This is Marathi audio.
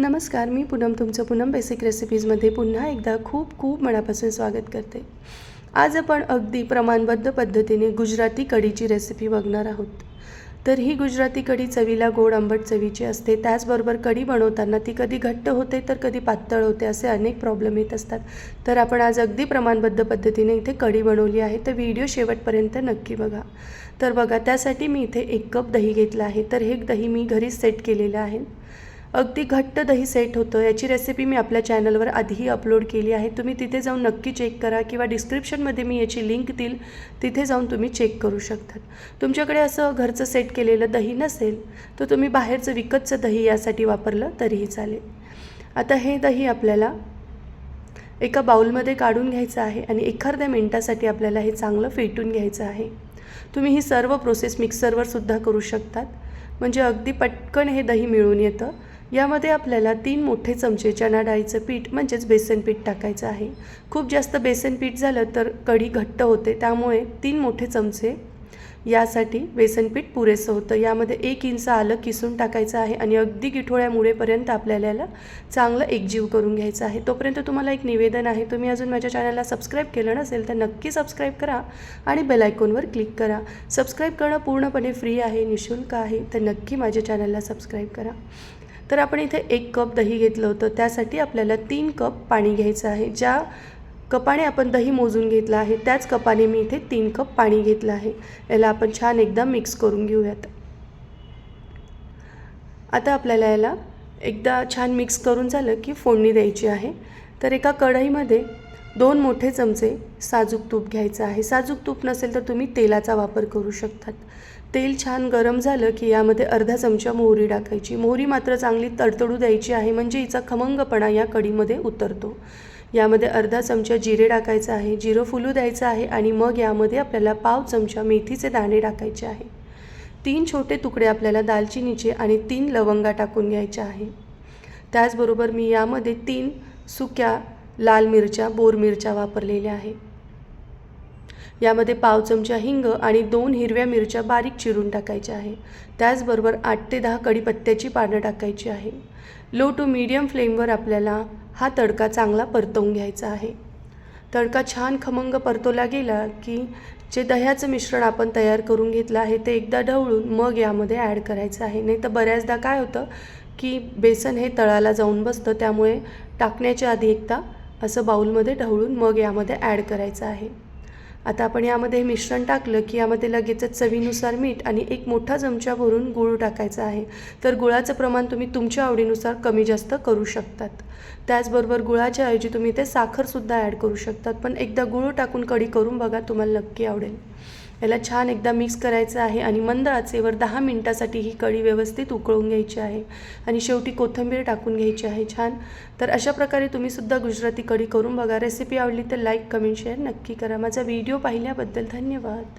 नमस्कार मी पूनम तुमचं पूनम बेसिक रेसिपीजमध्ये पुन्हा एकदा खूप खूप मनापासून स्वागत करते. आज आपण अगदी प्रमाणबद्ध पद्धतीने गुजराती कढीची रेसिपी बघणार आहोत. तर ही गुजराती कढी चवीला गोड आंबट चवीची असते. त्याचबरोबर कढी बनवताना ती कधी घट्ट होते तर कधी पातळ होते असे अनेक प्रॉब्लेम येत असतात. तर आपण आज अगदी प्रमाणबद्ध पद्धतीने इथे कढी बनवली आहे. तर व्हिडिओ शेवटपर्यंत नक्की बघा. तर बघा त्यासाठी मी इथे एक कप दही घेतलं आहे. तर हे दही मी घरीच सेट केलेलं आहे. अगदी घट्ट दही सेट होतं. याची रेसिपी मी आपल्या चॅनलवर आधीही अपलोड केली आहे. तुम्ही तिथे जाऊन नक्की चेक करा किंवा डिस्क्रिप्शनमध्ये मी याची लिंक देईल. तिथे जाऊन तुम्ही चेक करू शकतात. तुमच्याकडे असं घरचं सेट केलेलं दही नसेल तर तुम्ही बाहेरचं विकतचं दही यासाठी वापरलं तरीही चालेल. आता हे दही आपल्याला एका बाउलमध्ये काढून घ्यायचं आहे आणि एखाद्या मिनटासाठी आपल्याला हे चांगलं फेटून घ्यायचं आहे. तुम्ही ही सर्व प्रोसेस मिक्सरवर सुद्धा करू शकतात. म्हणजे अगदी पटकन हे दही मिळून येतं. यामध्ये आपल्याला तीन मोठे चमचे चणा डाळीचं पीठ म्हणजेच बेसन पीठ टाकायचं आहे. खूप जास्त बेसन पीठ झालं तर कढी घट्ट होते त्यामुळे तीन मोठे चमचे यासाठी बेसनपीठ पुरेसं होतं. यामध्ये एक इंच आलं किसून टाकायचं आहे आणि अगदी गिठोळ्या मुळेपर्यंत आपल्याला याला चांगलं एकजीव करून घ्यायचं आहे. तोपर्यंत तुम्हाला एक निवेदन आहे. तुम्ही अजून माझ्या चॅनलला सबस्क्राईब केलं नसेल तर नक्की सबस्क्राईब करा आणि बेलायकॉनवर क्लिक करा. सबस्क्राईब करणं पूर्णपणे फ्री आहे निशुल्क आहे तर नक्की माझ्या चॅनलला सबस्क्राईब करा. तर आपण इथे एक कप दही घेतलं होतं. त्यासाठी आपल्याला तीन कप पाणी घ्यायचं आहे ज्या कपाने आपण दही मोजून घेतलं आहे. त्याच कपाने मी इथे तीन कप पाणी घेतलं आहे. याला आपण छान एकदा मिक्स करून घेऊयात. आता आपल्याला याला एकदा छान मिक्स करून झालं की फोडणी द्यायची आहे. तर एका कढईमध्ये दोन मोठे चमचे साजूक तूप घ्यायचं आहे. साजूक तूप नसेल तर तुम्ही तेलाचा वापर करू शकतात. तेल छान गरम झालं की यामध्ये अर्धा चमचा मोहरी टाकायची. मोहरी मात्र चांगली तडतडू द्यायची आहे. म्हणजे हिचा खमंगपणा या कढीमध्ये उतरतो. यामध्ये अर्धा चमचा जिरे टाकायचं आहे जिरं फुलू द्यायचं आहे आणि मग यामध्ये आपल्याला पाव चमचा मेथीचे दाणे टाकायचे आहे. तीन छोटे तुकडे आपल्याला दालचिनीचे आणि तीन लवंगा टाकून घ्यायच्या आहे. त्याचबरोबर मी यामध्ये तीन सुक्या लाल मिरच्या बोर मिरच्या वापरलेल्या आहेत. यामध्ये पाव चमचा हिंग आणि दोन हिरव्या मिरच्या बारीक चिरून टाकायच्या आहे. त्याचबरोबर आठ ते दहा कढीपत्त्याची पानं टाकायची आहे. लो टू मीडियम फ्लेमवर आपल्याला हा तडका चांगला परतवून घ्यायचा आहे. तडका छान खमंग परतवला गेला की जे दह्याचं मिश्रण आपण तयार करून घेतलं आहे ते एकदा ढवळून मग यामध्ये ॲड करायचं आहे. नाही तर बऱ्याचदा काय होतं की बेसन हे तळाला जाऊन बसतं त्यामुळे टाकण्याच्या आधी एकदा असं बाऊलमध्ये ढवळून मग यामध्ये ॲड करायचं आहे. आता आपण यामध्ये हे मिश्रण टाकलं की यामध्ये लगेचच चवीनुसार मीठ आणि एक मोठा चमचा भरून गूळ टाकायचा आहे. तर गुळाचं प्रमाण तुम्ही तुमच्या आवडीनुसार कमी जास्त करू शकतात. त्याचबरोबर गुळाच्या ऐवजी तुम्ही ते साखरसुद्धा ॲड करू शकतात. पण एकदा गूळ टाकून कढी करून बघा तुम्हाला नक्की आवडेल. याला छान एकदा मिक्स करायचं आहे आणि मंद आचेवर दहा मिनटासाठी ही कढी व्यवस्थित उकळून घ्यायची आहे आणि शेवटी कोथिंबीर टाकून घ्यायची आहे छान. तर अशा प्रकारे तुम्हीसुद्धा गुजराती कढी करून बघा. रेसिपी आवडली तर लाईक कमेंट शेअर नक्की करा. माझा व्हिडिओ पाहिल्याबद्दल धन्यवाद.